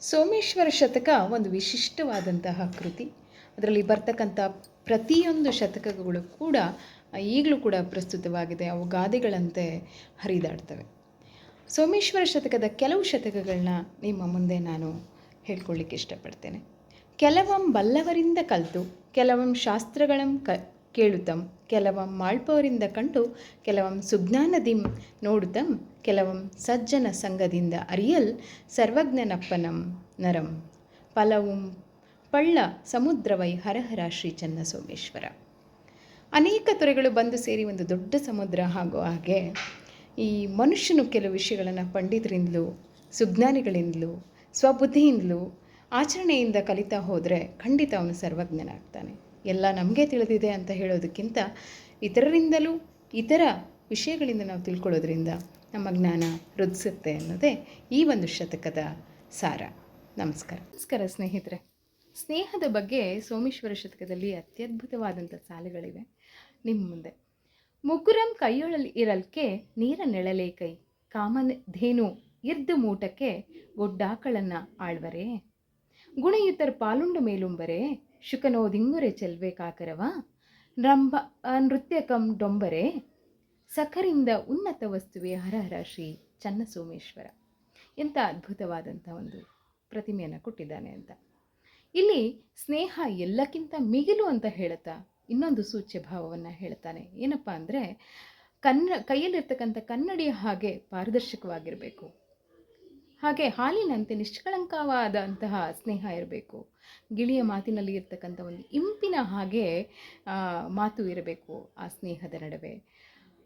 ಸೋಮೇಶ್ವರ ಶತಕ ಒಂದು ವಿಶಿಷ್ಟವಾದಂತಹ ಕೃತಿ. ಅದರಲ್ಲಿ ಬರ್ತಕ್ಕಂಥ ಪ್ರತಿಯೊಂದು ಶತಕಗಳು ಕೂಡ ಈಗಲೂ ಕೂಡ ಪ್ರಸ್ತುತವಾಗಿದೆ. ಅವು ಗಾದೆಗಳಂತೆ ಹರಿದಾಡ್ತವೆ. ಸೋಮೇಶ್ವರ ಶತಕದ ಕೆಲವು ಶತಕಗಳನ್ನ ನಿಮ್ಮ ಮುಂದೆ ನಾನು ಹೇಳ್ಕೊಳ್ಳಿಕ್ಕೆ ಇಷ್ಟಪಡ್ತೇನೆ. ಕೆಲವಂ ಬಲ್ಲವರಿಂದ ಕಲಿತು, ಕೆಲವಂ ಶಾಸ್ತ್ರಗಳಂ ಕ ಕೇಳುತ್ತಂ. ಕೆಲವಂ ಮಾಳ್ಪವರಿಂದ ಕಂಡು ಕೆಲವಂ ಸುಜ್ಞಾನದಿಂ ನೋಡುತ್ತಂ. ಕೆಲವಂ ಸಜ್ಜನ ಸಂಘದಿಂದ ಅರಿಯಲ್ ಸರ್ವಜ್ಞನಪ್ಪನಂ ನರಂ. ಫಲವುಂ ಪಳ್ಳ ಸಮುದ್ರವೈ ಹರಹರ ಶ್ರೀ ಚನ್ನ ಸೋಮೇಶ್ವರ ಅನೇಕ ತೊರೆಗಳು ಬಂದು ಸೇರಿ ಒಂದು ದೊಡ್ಡ ಸಮುದ್ರ ಆಗೋ ಹಾಗೆ ಈ ಮನುಷ್ಯನು ಕೆಲವು ವಿಷಯಗಳನ್ನು ಪಂಡಿತರಿಂದಲೂ, ಸುಜ್ಞಾನಿಗಳಿಂದಲೂ, ಸ್ವಬುದ್ಧಿಯಿಂದಲೂ ಆಚರಣೆಯಿಂದ ಕಲಿತಾ ಹೋದರೆ ಖಂಡಿತ ಅವನು ಸರ್ವಜ್ಞನಾಗ್ತಾನೆ. ಎಲ್ಲ ನಮಗೆ ತಿಳಿದಿದೆ ಅಂತ ಹೇಳೋದಕ್ಕಿಂತ ಇತರರಿಂದಲೂ ಇತರ ವಿಷಯಗಳಿಂದ ನಾವು ತಿಳ್ಕೊಳ್ಳೋದ್ರಿಂದ ನಮ್ಮ ಜ್ಞಾನ ವೃದ್ಧಿಸುತ್ತೆ ಅನ್ನೋದೇ ಈ ಒಂದು ಶತಕದ ಸಾರ. ನಮಸ್ಕಾರ. ನಮಸ್ಕಾರ ಸ್ನೇಹಿತರೆ. ಸ್ನೇಹದ ಬಗ್ಗೆ ಸೋಮೇಶ್ವರ ಶತಕದಲ್ಲಿ ಅತ್ಯದ್ಭುತವಾದಂಥ ಸಾಲುಗಳಿವೆ. ನಿಮ್ಮ ಮುಂದೆ. ಮುಗುರಂ ಕೈಯೊಳಲ್ ಇರಲ್ಕೆ ನೀರ ನೆಳಲೇ ಕೈ. ಧೇನು ಇರ್ದು ಮೂಟಕ್ಕೆ ಗೊಡ್ಡಾಕಳನ್ನ ಆಳ್ವರೇ. ಗುಣಯುತರ್ ಪಾಲುಂಡು ಮೇಲುಂಬರೆ. ಶುಕನೋದಿಂಗುರೆ ಚೆಲ್ವೆ ಕಾಕರವ? ರಂಭ ನೃತ್ಯಕಂ ಡೊಂಬರೆ. ಸಖರಿಂದ ಉನ್ನತ ವಸ್ತುವೆ ಹರಹರ ಶ್ರೀ ಚನ್ನಸೋಮೇಶ್ವರ. ಎಂಥ ಅದ್ಭುತವಾದಂಥ ಒಂದು ಪ್ರತಿಮೆಯನ್ನು ಕೊಟ್ಟಿದ್ದಾನೆ ಅಂತ. ಇಲ್ಲಿ ಸ್ನೇಹ ಎಲ್ಲಕ್ಕಿಂತ ಮಿಗಿಲು ಅಂತ ಹೇಳುತ್ತಾ, ಇನ್ನೊಂದು ಸೂಚ್ಯ ಭಾವವನ್ನು ಹೇಳ್ತಾನೆ ಏನಪ್ಪ ಅಂದರೆ, ಕನ್ನ, ಕೈಯಲ್ಲಿರ್ತಕ್ಕಂಥ ಕನ್ನಡಿಯ ಹಾಗೆ ಪಾರದರ್ಶಕವಾಗಿರಬೇಕು. ಹಾಗೆ ಹಾಲಿನಂತೆ ನಿಷ್ಕಳಂಕವಾದಂತಹ ಸ್ನೇಹ ಇರಬೇಕು. ಗಿಳಿಯ ಮಾತಿನಲ್ಲಿ ಇರ್ತಕ್ಕಂಥ ಒಂದು ಇಂಪಿನ ಹಾಗೆ ಮಾತು ಇರಬೇಕು ಆ ಸ್ನೇಹದ ನಡುವೆ.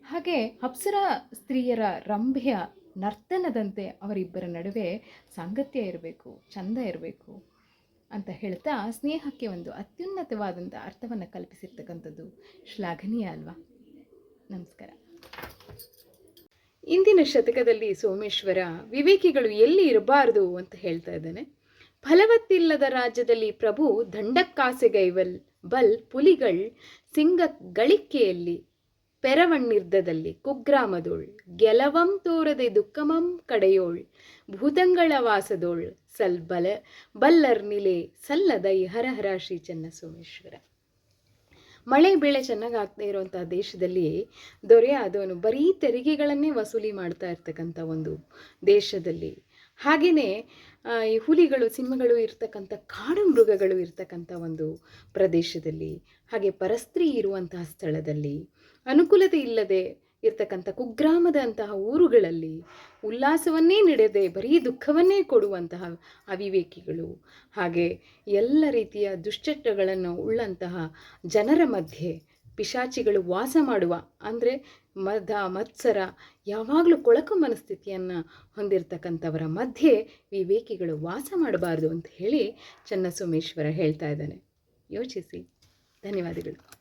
ಹಾಗೆ ಅಪ್ಸರ ಸ್ತ್ರೀಯರ ರಂಭೆಯ ನರ್ತನದಂತೆ ಅವರಿಬ್ಬರ ನಡುವೆ ಸಾಂಗತ್ಯ ಇರಬೇಕು ಚಂದ ಇರಬೇಕು ಅಂತ ಹೇಳ್ತಾ ಸ್ನೇಹಕ್ಕೆ ಒಂದು ಅತ್ಯುನ್ನತವಾದಂಥ ಅರ್ಥವನ್ನು ಕಲ್ಪಿಸಿರ್ತಕ್ಕಂಥದ್ದು ಶ್ಲಾಘನೀಯ ಅಲ್ವಾ? ನಮಸ್ಕಾರ. ಇಂದಿನ ಶತಕದಲ್ಲಿ ಸೋಮೇಶ್ವರ ವಿವೇಕಿಗಳು ಎಲ್ಲಿ ಇರಬಾರದು ಅಂತ ಹೇಳ್ತಾ ಇದ್ದಾನೆ. ಫಲವತ್ತಿಲ್ಲದ ರಾಜ್ಯದಲ್ಲಿ ಪ್ರಭು ದಂಡಕ್ಕಾಸೆಗೈವಲ್ ಬಲ್ ಪುಲಿಗಳ್, ಸಿಂಗ ಗಳಿಕೆಯಲ್ಲಿ ಪೆರವಣ್ಣಿರ್ದದಲ್ಲಿ ಕುಗ್ರಾಮದೋಳ್, ಗೆಲವಂ ತೋರದೆ ದುಃಖಮಂ ಕಡೆಯೋಳ್, ಭೂತಂಗಳ ವಾಸದೋಳ್, ಸಲ್ ಬಲ ಬಲ್ಲರ್ನಿಲೆ ಸಲ್ಲದೈ ಹರಹರ ಶ್ರೀ ಚನ್ನ ಸೋಮೇಶ್ವರ ಮಳೆ ಬೆಳೆ ಚೆನ್ನಾಗಿ ಆಗ್ತಾ ಇರುವಂಥ ದೇಶದಲ್ಲಿ ದೊರೆ ಆದವನು ಬರೀ ತೆರಿಗೆಗಳನ್ನೇ ವಸೂಲಿ ಮಾಡ್ತಾ ಇರ್ತಕ್ಕಂಥ ಒಂದು ದೇಶದಲ್ಲಿ. ಹಾಗೆಯೇ ಈ ಹುಲಿಗಳು, ಸಿಂಹಗಳು ಇರ್ತಕ್ಕಂಥ ಕಾಡು ಮೃಗಗಳು ಇರ್ತಕ್ಕಂಥ ಒಂದು ಪ್ರದೇಶದಲ್ಲಿ, ಹಾಗೆ ಪರಸ್ತ್ರೀ ಇರುವಂತಹ ಸ್ಥಳದಲ್ಲಿ ಅನುಕೂಲತೆ ಇಲ್ಲದೆ ಇರ್ತಕ್ಕಂಥ ಕುಗ್ರಾಮದಂತಹ ಊರುಗಳಲ್ಲಿ ಉಲ್ಲಾಸವನ್ನೇ ನೀಡದೆ ಬರೀ ದುಃಖವನ್ನೇ ಕೊಡುವಂತಹ ಅವಿವೇಕಿಗಳು. ಹಾಗೆ ಎಲ್ಲ ರೀತಿಯ ದುಶ್ಚಟಗಳನ್ನು ಉಳ್ಳಂತಹ ಜನರ ಮಧ್ಯೆ ಪಿಶಾಚಿಗಳು ವಾಸ ಮಾಡುವ, ಅಂದರೆ ಮದ, ಮತ್ಸರ, ಯಾವಾಗಲೂ ಕೊಳಕು ಮನಸ್ಥಿತಿಯನ್ನು ಹೊಂದಿರತಕ್ಕಂಥವರ ಮಧ್ಯೆ ವಿವೇಕಿಗಳು ವಾಸ ಮಾಡಬಾರ್ದು ಅಂತ ಹೇಳಿ ಚನ್ನಸೋಮೇಶ್ವರ ಹೇಳ್ತಾ ಇದ್ದಾನೆ. ಯೋಚಿಸಿ. ಧನ್ಯವಾದಗಳು.